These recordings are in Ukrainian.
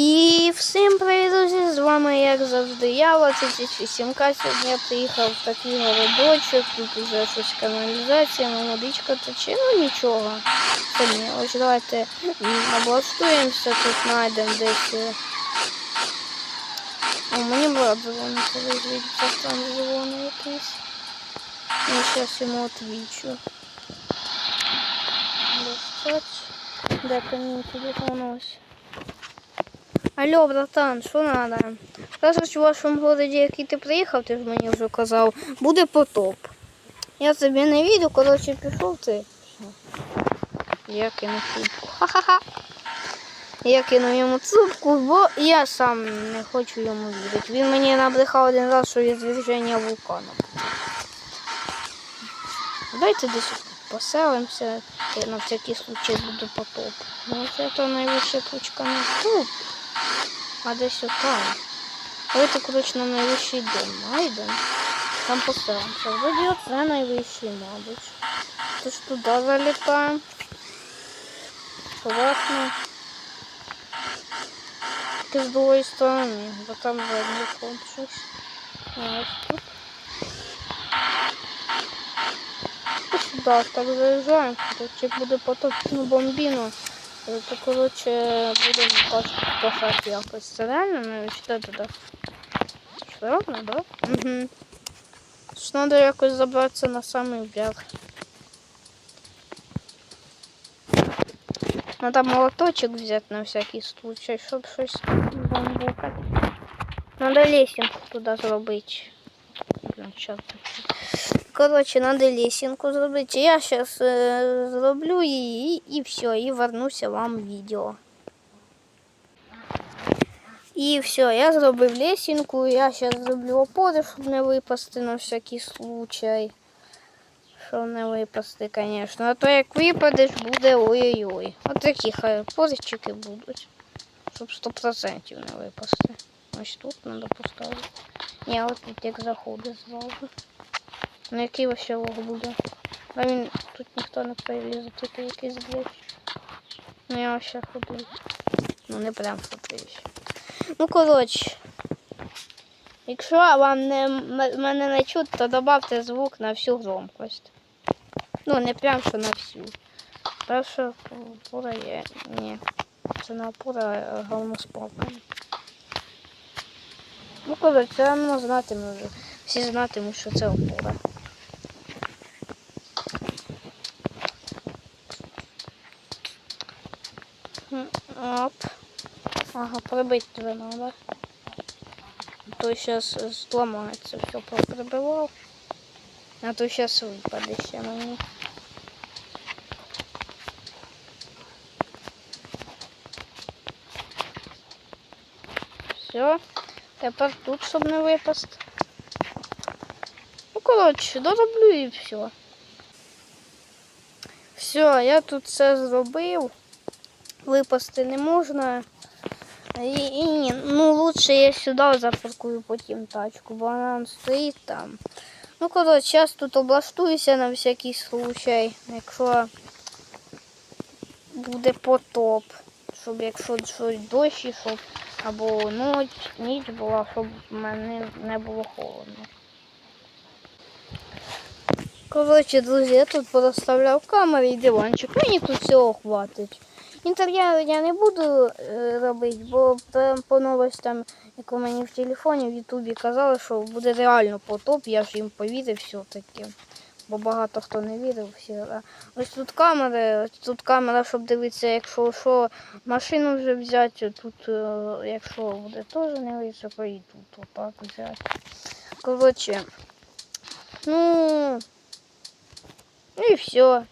І всім привіт, друзі! З вами, як завжди, я, 28К. Сьогодні я приїхав в такий городочок, тут уже щось каналізація, ну, водичка тече, ну нічого. Самі. Ось давайте облаштуємося, тут знайдемо десь. е, О, мені брат дзвонить, коли звідти там дзвонить якийсь. Я зараз йому отвічу. Достать. Де камінь телефон ось. Алло, братан, що надо? Кажуть, у вашому городі, який ти приїхав, ти ж мені вже казав, буде потоп. Я тобі не вірю, коротше, пішов ти. Я кину трубку. Ха-ха-ха. Я кину йому трубку, бо я сам не хочу йому вірити. Він мені набрехав один раз, що є зверження вулкану. Давайте десь поселимося, на всякий случай буде потоп. Ну, це то найвища точка не тут, а десь отам. Давайте, коротше, на найвищий дом найдемо. Там поселимося. Вроді оце найвищий, мабуть. Тож туди залітаємо. Аккуратно. Тільки з другої сторони, бо там ход щось. Ось тут. І сюди так заїжджаємо. Коротше, буде потоп на бомбіну. То, коротше, будемо спасати якось. Це реально навіть де туди? Серйозно, да? Угу. Ж треба якось забратися на самий верх. Надо молоточок взять на всякий случай, щоб щось бомбукати. Надо лесенку туди зробити. Таке? Коротше, надо лесенку зробити. Я зараз е, зроблю її і все, і вернуся вам відео. І все, я зробив лесенку, я зараз зроблю опори, щоб не випасти на всякий случай. Щоб не випасти, звісно. А то як випадеш, буде ой-ой-ой. От такі хай опорчики будуть. Щоб 100% не випасти. Ось тут треба поставити. Ні, от тут як заходить зразу. На який вообще лог буде? А він тут ніхто не прилізе, тільки якийсь двері. Ну я вообще ходив. Ну не прям ходив. Ну коротше. Якщо вам не, мене не чути, то додавте звук на всю громкость. Ну, не прям що на всю. Перша опора є. Ні. Це не опора, а говноспалка. Ну, коротше, це ну, знатиме вже. Всі знатимуть, що це опора. Пробити тебе надо. То сейчас зламається, все поприбивав. А то сейчас випаде ще мені. Все. Тепер тут, щоб не випасти. Ну, коротше, дороблю і все. Все, я тут все зробив. Випасти не можна. І, і ні, ну лучше я сюди запаркую потім тачку, бо вона стоїть там. Ну, коротше, зараз тут облаштуюся на всякий случай, якщо буде потоп, щоб якщо щось дощ ішов, або ніч, ніч була, щоб мене не було холодно. Коротше, друзі, я тут порозставляв камери і диванчик. Мені тут всього хватить. Інтер'єр я не буду е, робити, бо по новостям, як у мені в телефоні в Ютубі казали, що буде реально потоп, я ж їм повірив все-таки. Бо багато хто не вірив всі. Ось тут камери, ось тут камера, щоб дивитися, якщо що, машину вже взяти, тут, е, якщо буде теж не високо, і тут отак взяти. Коротше, ну, ну і все.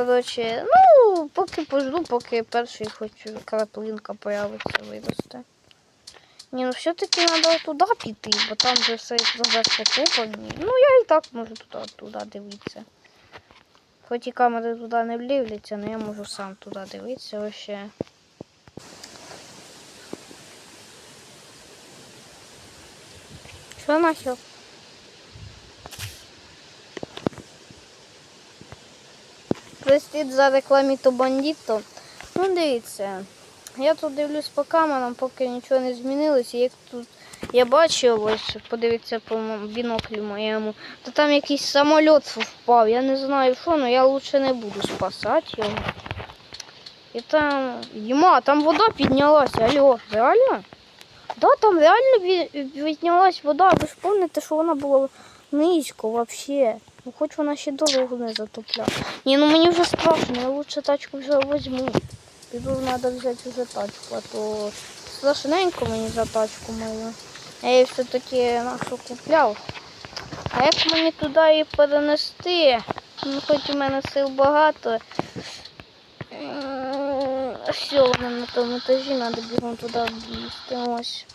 Коротше, ну, поки пожду, поки перший хоч краплинка появиться, виросте. Ні, ну все-таки треба туди піти, бо там вже все зараз покопані. Ну, я і так можу туди, туди дивитися. Хоч і камери туди не влівляться, але я можу сам туди дивитися вообще. Що нахер? Простіть за рекламі то бандіто. Ну, дивіться. Я тут дивлюсь по камерам, поки нічого не змінилося. Як тут я бачив, ось подивіться по біноклю моєму, то там якийсь самоліт впав. Я не знаю що, але я лучше не буду спасати його. І там. Єма, там вода піднялася. Алло, реально? Да, там реально піднялась вода. Ви ж пам'ятаєте, що вона була низько вообще. Ну хоч вона ще дорогу не затопляла. Ні, ну мені вже страшно, я лучше тачку вже візьму. Піду треба взяти вже тачку, а то страшненько мені за тачку мою. Я її все-таки нашу купляв. А як мені туди її перенести? Ну, хоч у мене сил багато. Все, вона на тому етажі, треба бігом туди влізти. Ось.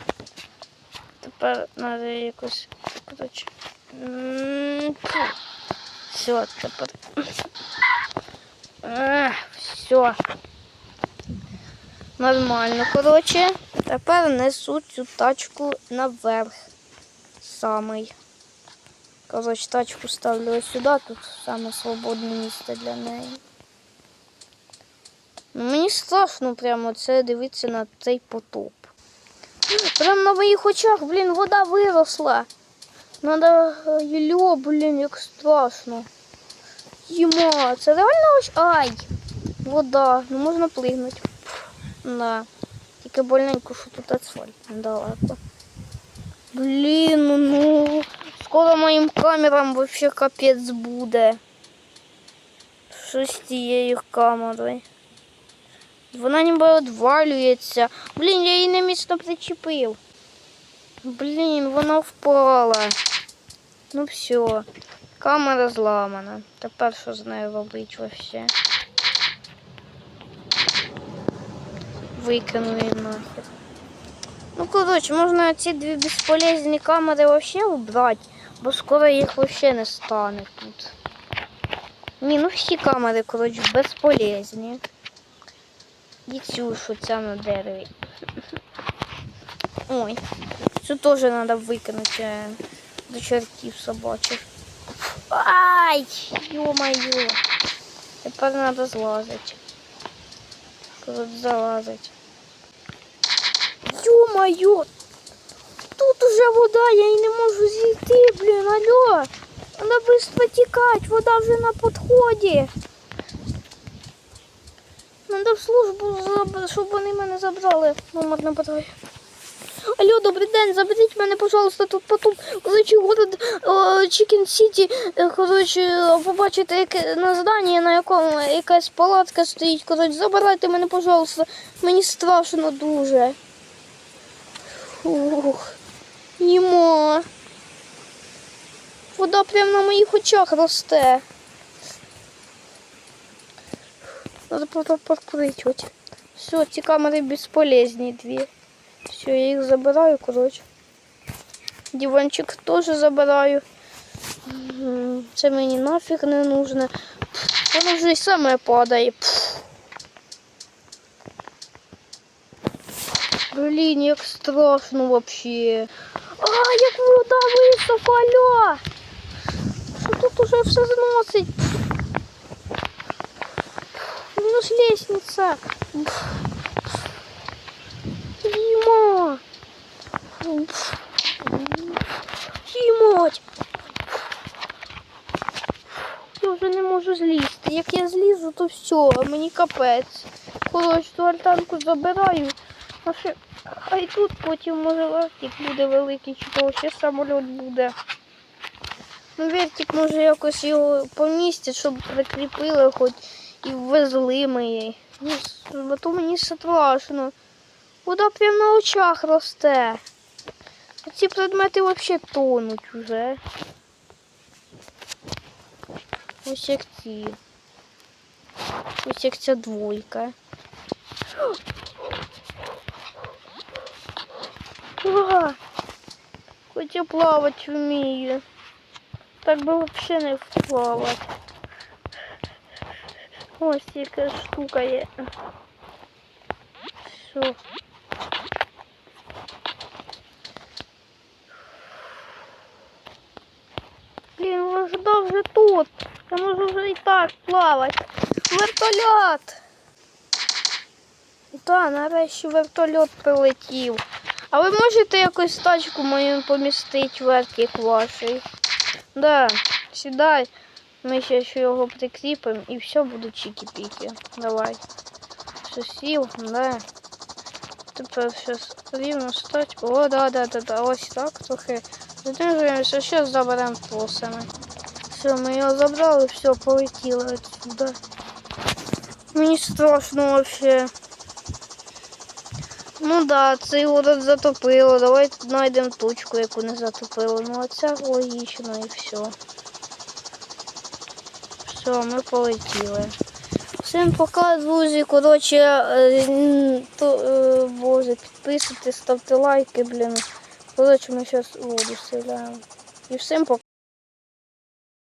Тепер треба якось. Коротше. Все, тепер. Все. Нормально, коротше. Тепер несу цю тачку наверх. Самий. Коротше, тачку ставлю ось сюди, тут саме свободне місце для неї. Ну, мені страшно прямо це дивитися на цей потоп. Прям на моїх очах, блін, вода виросла. Надо, Юльо, блін, як страшно. Єма, це реально ось. Ай! Вода, ну можна плигнути. Да. Тільки больненько, що тут асфальт недалеко. Блін, ну, ну. Скоро моїм камерам вообще капець буде. Що з тією камерою? Вона ніби відвалюється. Блін, я її не міцно причепив. Блін, вона впала. Ну все. Камера зламана. Тепер що з нею робити вообще? Викину нахер. Ну, коротше, можна ці дві безполезні камери вообще убрати, бо скоро їх вообще не стане тут. Ні, ну всі камери, коротше, безполезні. І цю, що ця на дереві. Ой, цю теж треба викинути до чертів собачих. Ай, ё-моё. Тепер треба злазити. Коротше, залазить. Ё-моё! Тут уже вода, я і не можу зійти, блін, алло. Надо быстро тікати, вода вже на підході. Надо в службу, заб- щоб вони мене забрали. Номер не потрібен. Алло, добрий день, заберіть мене, пожалуйста, тут потім, коротше, город Чікен Сіті, коротше, побачите яке на зданні, на якому якась палатка стоїть, коротше, забирайте мене, пожалуйста, мені страшно дуже. Ух, їмо. Вода прямо на моїх очах росте. Надо просто подкрыть. Все, ці камери безполезні дві. Все, я їх забираю, коротше. Диванчик теж забираю. Це мені нафіг не нужно. Пф, Воно вже й саме падає. Пф. Блін, як страшно вообще. А, як вода висока, алло! Що тут уже все зносить? Минус лестница. Дімать. Я вже не можу злізти. Як я злізу, то все, мені капець. Коротше, ту альтанку забираю. А ще, а й тут потім може вертик буде великий, чи то ще самоліт буде. Ну, вертик може якось його помістять, щоб прикріпили хоч і ввезли ми її. Ну, Бо то мені страшно. Вода прямо на очах росте. А ці предмети взагалі тонуть вже. Ось як ці. Ось як ця двойка. А, Хоч я плавати вмію. Так би взагалі не плавати. Ось яка штука є. Все. Тут. Я можу вже і так плавати. Вертольот. Та, нарешті вертольот прилетів. А ви можете якось тачку мою помістити вверх, як вашій? Да, сідай. Ми ще його прикріпимо і все буде чики-піки. Давай. Все сів, да. Тепер зараз рівно стать. О, да, да. Ось так трохи. Задержуємося, зараз заберемо тросами. Все, ми його забрали, все, полетіли отсюда. Мені страшно вообще. Ну да, цей город затопило. Давай знайдемо точку, яку не затопило. Ну а це логічно і все. Все, ми полетіли. Всім пока, друзі. Коротше, е, то, е, боже, підписуйтесь, ставте лайки, блін. Коротше, ми зараз воду стріляємо. І всім пока.